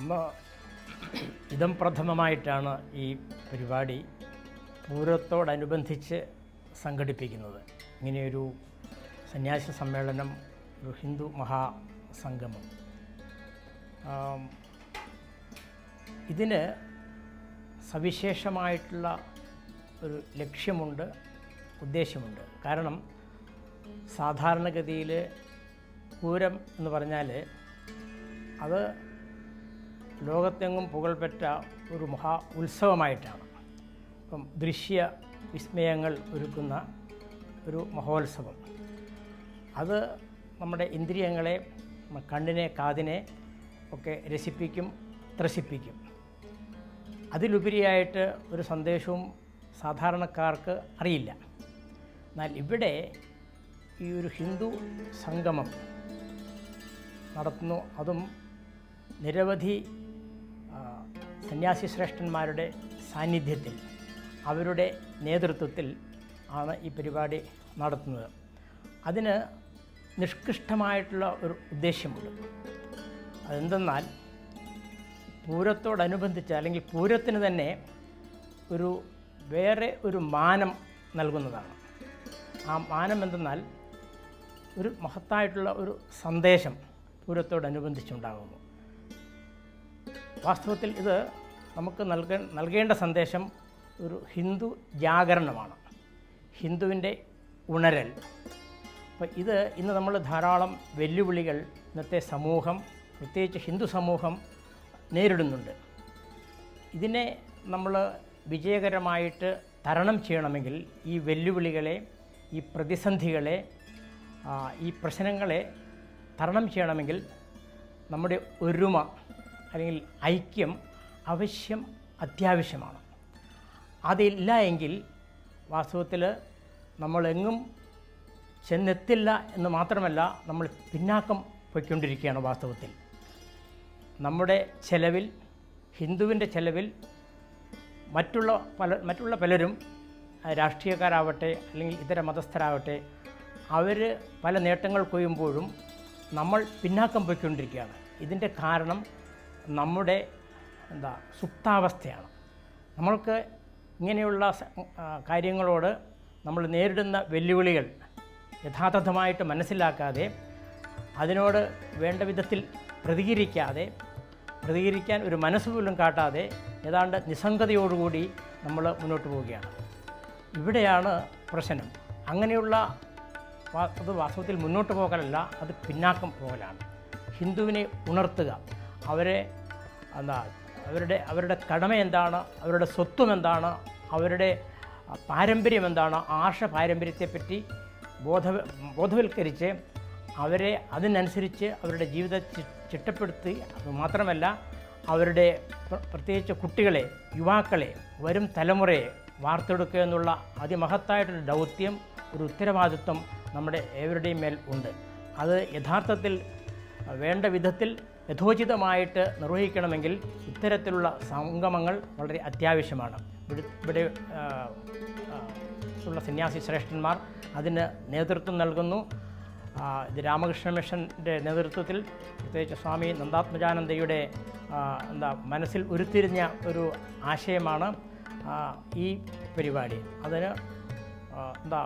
ഒന്ന് ഇതം പ്രഥമമായിട്ടാണ് ഈ പരിപാടി പൂരത്തോടനുബന്ധിച്ച് സംഘടിപ്പിക്കുന്നത്. ഇങ്ങനെയൊരു സന്യാസി സമ്മേളനം ഒരു ഹിന്ദു മഹാസംഗമം. ഇതിന് സവിശേഷമായിട്ടുള്ള ഒരു ലക്ഷ്യമുണ്ട് ഉദ്ദേശമുണ്ട്. കാരണം സാധാരണഗതിയിൽ പൂരം എന്ന് പറഞ്ഞാൽ അത് ലോകത്തെങ്ങും പുകൾപെറ്റ ഒരു മഹാ ഉത്സവമായിട്ടാണ്. ഇപ്പം ദൃശ്യ വിസ്മയങ്ങൾ ഒരുക്കുന്ന ഒരു മഹോത്സവം. അത് നമ്മുടെ ഇന്ദ്രിയങ്ങളെ കണ്ണിനെ കാതിനെ ഒക്കെ രസിപ്പിക്കും ത്രസിപ്പിക്കും. അതിലുപരിയായിട്ട് ഒരു സന്ദേശവും സാധാരണക്കാർക്ക് അറിയില്ല. എന്നാൽ ഇവിടെ ഈ ഒരു ഹിന്ദു സംഗമം നടത്തുന്നു. അതും നിരവധി സന്യാസി ശ്രേഷ്ഠന്മാരുടെ സാന്നിധ്യത്തിൽ അവരുടെ നേതൃത്വത്തിൽ ആണ് ഈ പരിപാടി നടത്തുന്നത്. അതിന് നിഷ്കൃഷ്ടമായിട്ടുള്ള ഒരു ഉദ്ദേശ്യമുണ്ട്. അതെന്തെന്നാൽ പൂരത്തോടനുബന്ധിച്ച് അല്ലെങ്കിൽ പൂരത്തിന് തന്നെ ഒരു വേറെ ഒരു മാനം നൽകുന്നതാണ്. ആ മാനം എന്തെന്നാൽ ഒരു മഹത്തായിട്ടുള്ള ഒരു സന്ദേശം പൂരത്തോടനുബന്ധിച്ചുണ്ടാകുന്നു. വാസ്തവത്തിൽ ഇത് നമുക്ക് നൽക നൽകേണ്ട സന്ദേശം ഒരു ഹിന്ദു ജാഗരണമാണ്. ഹിന്ദുവിന്റെ ഉണരൽ. അപ്പോൾ ഇത് ഇന്ന് നമ്മൾ ധാരാളം വെല്ലുവിളികൾ ഇന്നത്തെ സമൂഹം പ്രത്യേകിച്ച് ഹിന്ദു സമൂഹം നേരിടുന്നുണ്ട്. ഇതിനെ നമ്മൾ വിജയകരമായിട്ട് തരണം ചെയ്യണമെങ്കിൽ ഈ വെല്ലുവിളികളെ ഈ പ്രതിസന്ധികളെ ഈ പ്രശ്നങ്ങളെ തരണം ചെയ്യണമെങ്കിൽ നമ്മുടെ ഒരുമ അല്ലെങ്കിൽ ഐക്യം അവശ്യം അത്യാവശ്യമാണ്. അതില്ല എങ്കിൽ വാസ്തവത്തിൽ നമ്മളെങ്ങും ചെന്നെത്തില്ല എന്ന് മാത്രമല്ല നമ്മൾ പിന്നാക്കം പോയിക്കൊണ്ടിരിക്കുകയാണ് വാസ്തവത്തിൽ. നമ്മുടെ ചെലവിൽ ഹിന്ദുവിന്റെ ചെലവിൽ മറ്റുള്ള പല മറ്റുള്ള പലരും രാഷ്ട്രീയക്കാരാവട്ടെ അല്ലെങ്കിൽ ഇതര മതസ്ഥരാവട്ടെ അവർ പല നേട്ടങ്ങൾ കൊയ്യുമ്പോഴും നമ്മൾ പിന്നാക്കം പോയിക്കൊണ്ടിരിക്കുകയാണ്. ഇതിന്റെ കാരണം നമ്മുടെ എന്താ സുപ്താവസ്ഥയാണ്. നമ്മൾക്ക് ഇങ്ങനെയുള്ള കാര്യങ്ങളോട് നമ്മൾ നേരിടുന്ന വെല്ലുവിളികൾ യഥാർത്ഥമായിട്ട് മനസ്സിലാക്കാതെ അതിനോട് വേണ്ട വിധത്തിൽ പ്രതികരിക്കാതെ പ്രതികരിക്കാൻ ഒരു മനസ്സ് പോലും കാട്ടാതെ ഏതാണ്ട് നിസ്സംഗതയോടുകൂടി നമ്മൾ മുന്നോട്ട് പോവുകയാണ്. ഇവിടെയാണ് പ്രശ്നം. അങ്ങനെയുള്ള അത് വാസ്തവത്തിൽ മുന്നോട്ട് പോകലല്ല അത് പിന്നാക്കം പോകലാണ്. ഹിന്ദുവിനെ ഉണർത്തുക. അവരെ എന്താ അവരുടെ അവരുടെ കടമ എന്താണ് അവരുടെ സ്വത്വം എന്താണ് അവരുടെ പാരമ്പര്യം എന്താണ് ആർഷ പാരമ്പര്യത്തെപ്പറ്റി ബോധ ബോധവൽക്കരിച്ച് അവരെ അതിനനുസരിച്ച് അവരുടെ ജീവിത ചിട്ടപ്പെടുത്തി അത് മാത്രമല്ല അവരുടെ പ്ര- പ്രത്യേകിച്ച് കുട്ടികളെ യുവാക്കളെ വരും തലമുറയെ വാർത്തെടുക്കുക എന്നുള്ള അതിമഹത്തായിട്ടൊരു ദൗത്യം ഒരു ഉത്തരവാദിത്വം നമ്മുടെ ഏവരുടെയും മേൽ ഉണ്ട്. അത് യഥാർത്ഥത്തിൽ വേണ്ട വിധത്തിൽ യഥോചിതമായിട്ട് നിർവഹിക്കണമെങ്കിൽ ഇത്തരത്തിലുള്ള സംഗമങ്ങൾ വളരെ അത്യാവശ്യമാണ്. ഇവിടെ ഉള്ള സന്യാസി ശ്രേഷ്ഠന്മാർ അതിന് നേതൃത്വം നൽകുന്നു. ഇത് രാമകൃഷ്ണ മിഷന്റെ നേതൃത്വത്തിൽ പ്രത്യേകിച്ച് സ്വാമി നന്ദാത്മജാനന്ദയുടെ എന്താ മനസ്സിൽ ഉരുത്തിരിഞ്ഞ ഒരു ആശയമാണ് ഈ പരിപാടി. അതിന് എന്താ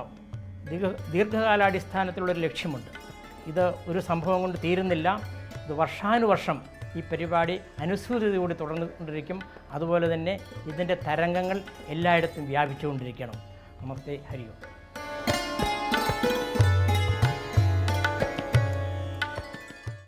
ദീർഘ ദീർഘകാലാടിസ്ഥാനത്തിലുള്ളൊരു ലക്ഷ്യമുണ്ട്. ഇത് ഒരു സംഭവം കൊണ്ട് തീരുന്നില്ല. ഇത് വർഷാനുവർഷം ഈ പരിപാടി അനുസൂചിതയോടെ തുടർന്നുകൊണ്ടിരിക്കും. അതുപോലെ തന്നെ ഇതിന്റെ തരംഗങ്ങൾ എല്ലായിടത്തും വ്യാപിച്ചുകൊണ്ടിരിക്കണം. നമസ്തേ ഹരിയോ